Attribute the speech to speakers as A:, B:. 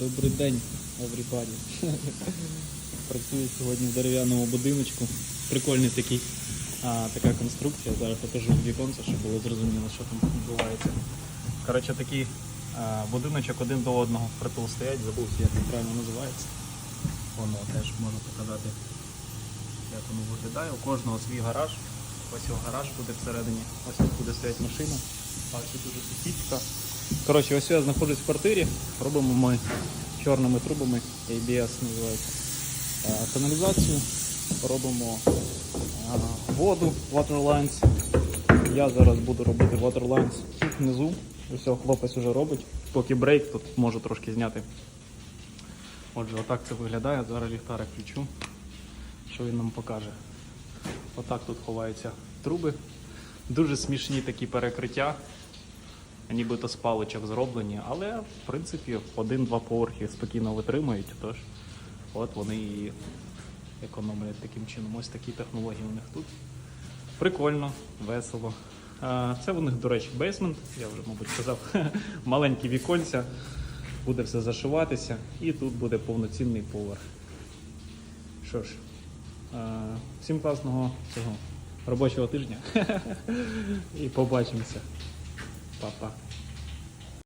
A: Добрий день, everybody. Працюю сьогодні в дерев'яному будиночку. Прикольний такий, а, така конструкція. Зараз покажу в віконце, щоб було зрозуміло, що там відбувається. Коротше, такий а, будиночок один до одного впритул стоять, забувся, як він правильно називається. Воно теж можу показати, як воно виглядає. У кожного свій гараж. Ось його гараж буде всередині. Ось тут буде стоять машина. А тут уже сусідська. Коротше, ось я знаходжусь в квартирі. Робимо ми чорними трубами, ABS називається. е, Каналізацію. Робимо е, воду, water lines. Я зараз буду робити water lines тут внизу. Ось хлопець вже робить. Поки брейк, тут можу трошки зняти. Отже, отак це виглядає. Зараз ліхтарик включу. Що він нам покаже? Отак тут ховаються труби. Дуже смішні такі перекриття. Нібито з паличок зроблені, але в принципі один-два поверхи спокійно витримують. Тож от вони і економлять таким чином. Ось такі технології у них тут. Прикольно, весело. Це у них, до речі, бейсмент, я вже, мабуть, сказав, маленькі віконця, буде все зашиватися, і тут буде повноцінний поверх. Що ж, всім класного цього робочого тижня. І побачимося. Papa.